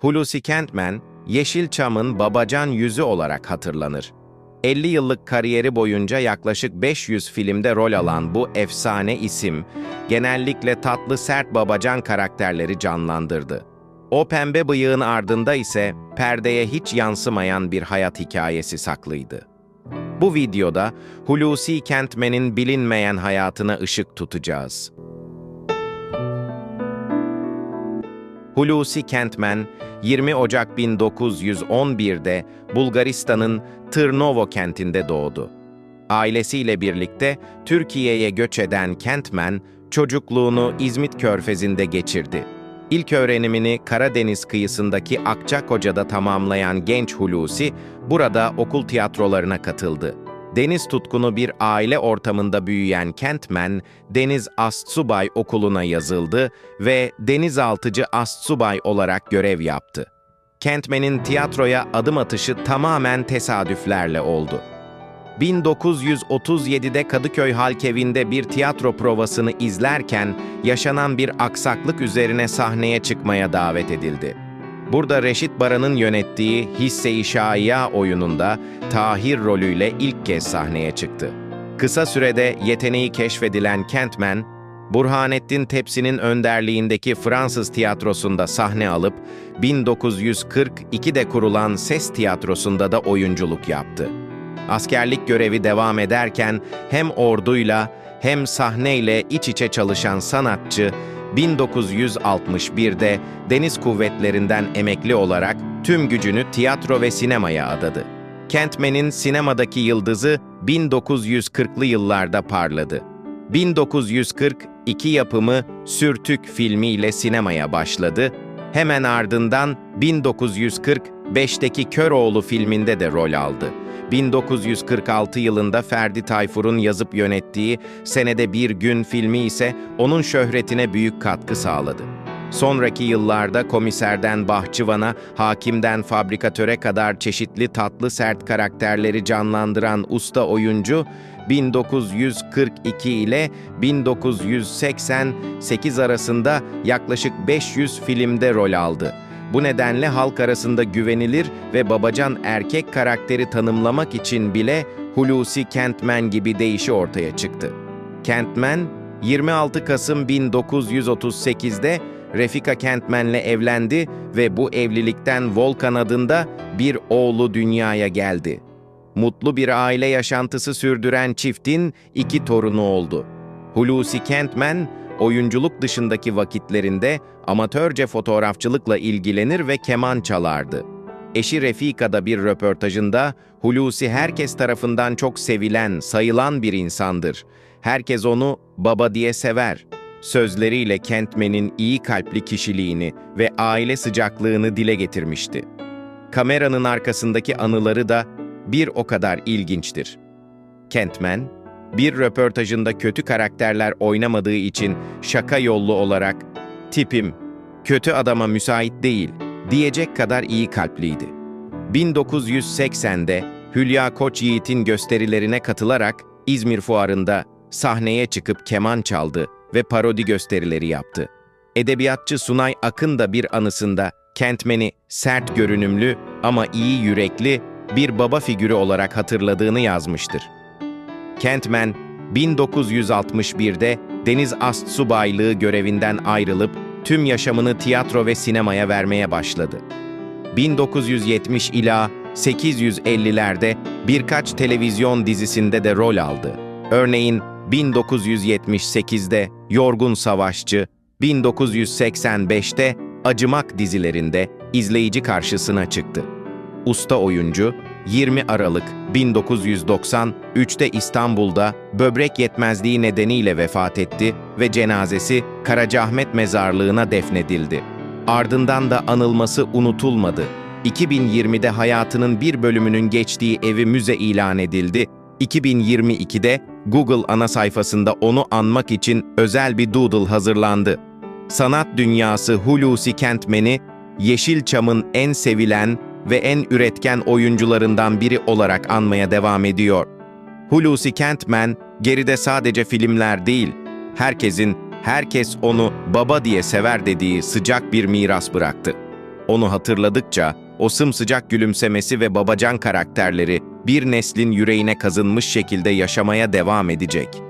Hulusi Kentmen, Yeşilçam'ın babacan yüzü olarak hatırlanır. 50 yıllık kariyeri boyunca yaklaşık 500 filmde rol alan bu efsane isim, genellikle tatlı sert babacan karakterleri canlandırdı. O pembe bıyığın ardında ise perdeye hiç yansımayan bir hayat hikayesi saklıydı. Bu videoda Hulusi Kentmen'in bilinmeyen hayatına ışık tutacağız. Hulusi Kentmen, 20 Ocak 1911'de Bulgaristan'ın Tırnovo kentinde doğdu. Ailesiyle birlikte Türkiye'ye göç eden Kentmen, çocukluğunu İzmit Körfezi'nde geçirdi. İlk öğrenimini Karadeniz kıyısındaki Akçakoca'da tamamlayan genç Hulusi, burada okul tiyatrolarına katıldı. Deniz tutkunu bir aile ortamında büyüyen Kentmen, Deniz Astsubay Okulu'na yazıldı ve denizaltıcı astsubay olarak görev yaptı. Kentmen'in tiyatroya adım atışı tamamen tesadüflerle oldu. 1937'de Kadıköy Halkevi'nde bir tiyatro provasını izlerken yaşanan bir aksaklık üzerine sahneye çıkmaya davet edildi. Burada Reşit Baran'ın yönettiği Hisse-i Şaiya oyununda Tahir rolüyle ilk kez sahneye çıktı. Kısa sürede yeteneği keşfedilen Kentman, Burhanettin Tepsi'nin önderliğindeki Fransız tiyatrosunda sahne alıp 1942'de kurulan Ses Tiyatrosu'nda da oyunculuk yaptı. Askerlik görevi devam ederken hem orduyla hem sahneyle iç içe çalışan sanatçı 1961'de Deniz Kuvvetleri'nden emekli olarak tüm gücünü tiyatro ve sinemaya adadı. Kentmen'in sinemadaki yıldızı 1940'lı yıllarda parladı. 1942 yapımı Sürtük filmiyle sinemaya başladı. Hemen ardından 1945'teki Köroğlu filminde de rol aldı. 1946 yılında Ferdi Tayfur'un yazıp yönettiği Senede Bir Gün filmi ise onun şöhretine büyük katkı sağladı. Sonraki yıllarda komiserden bahçıvana, hakimden fabrikatöre kadar çeşitli tatlı sert karakterleri canlandıran usta oyuncu, 1942 ile 1988 arasında yaklaşık 500 filmde rol aldı. Bu nedenle halk arasında güvenilir ve babacan erkek karakteri tanımlamak için bile Hulusi Kentmen gibi deyişi ortaya çıktı. Kentmen, 26 Kasım 1938'de Refika Kentmen'le evlendi ve bu evlilikten Volkan adında bir oğlu dünyaya geldi. Mutlu bir aile yaşantısı sürdüren çiftin iki torunu oldu. Hulusi Kentmen, oyunculuk dışındaki vakitlerinde amatörce fotoğrafçılıkla ilgilenir ve keman çalardı. Eşi Refika'da bir röportajında Hulusi herkes tarafından çok sevilen, sayılan bir insandır. Herkes onu baba diye sever. Sözleriyle Kentmen'in iyi kalpli kişiliğini ve aile sıcaklığını dile getirmişti. Kameranın arkasındaki anıları da bir o kadar ilginçtir. Kentmen, bir röportajında kötü karakterler oynamadığı için şaka yollu olarak tipim kötü adama müsait değil diyecek kadar iyi kalpliydi. 1980'de Hülya Koç Yiğit'in gösterilerine katılarak İzmir Fuarı'nda sahneye çıkıp keman çaldı ve parodi gösterileri yaptı. Edebiyatçı Sunay Akın da bir anısında Kentmen'i sert görünümlü ama iyi yürekli bir baba figürü olarak hatırladığını yazmıştır. Kentmen, 1961'de Deniz Astsubaylığı görevinden ayrılıp tüm yaşamını tiyatro ve sinemaya vermeye başladı. 1970 ila 850'lerde birkaç televizyon dizisinde de rol aldı. Örneğin 1978'de Yorgun Savaşçı, 1985'te Acımak dizilerinde izleyici karşısına çıktı. Usta oyuncu, 20 Aralık 1993'te İstanbul'da böbrek yetmezliği nedeniyle vefat etti ve cenazesi Karacaahmet Mezarlığı'na defnedildi. Ardından da anılması unutulmadı. 2020'de hayatının bir bölümünün geçtiği evi müze ilan edildi. 2022'de Google ana sayfasında onu anmak için özel bir doodle hazırlandı. Sanat dünyası Hulusi Kentmen'i Yeşilçam'ın en sevilen ve en üretken oyuncularından biri olarak anmaya devam ediyor. Hulusi Kentmen geride sadece filmler değil, herkesin herkes onu baba diye sever dediği sıcak bir miras bıraktı. Onu hatırladıkça o sımsıcak gülümsemesi ve babacan karakterleri bir neslin yüreğine kazınmış şekilde yaşamaya devam edecek.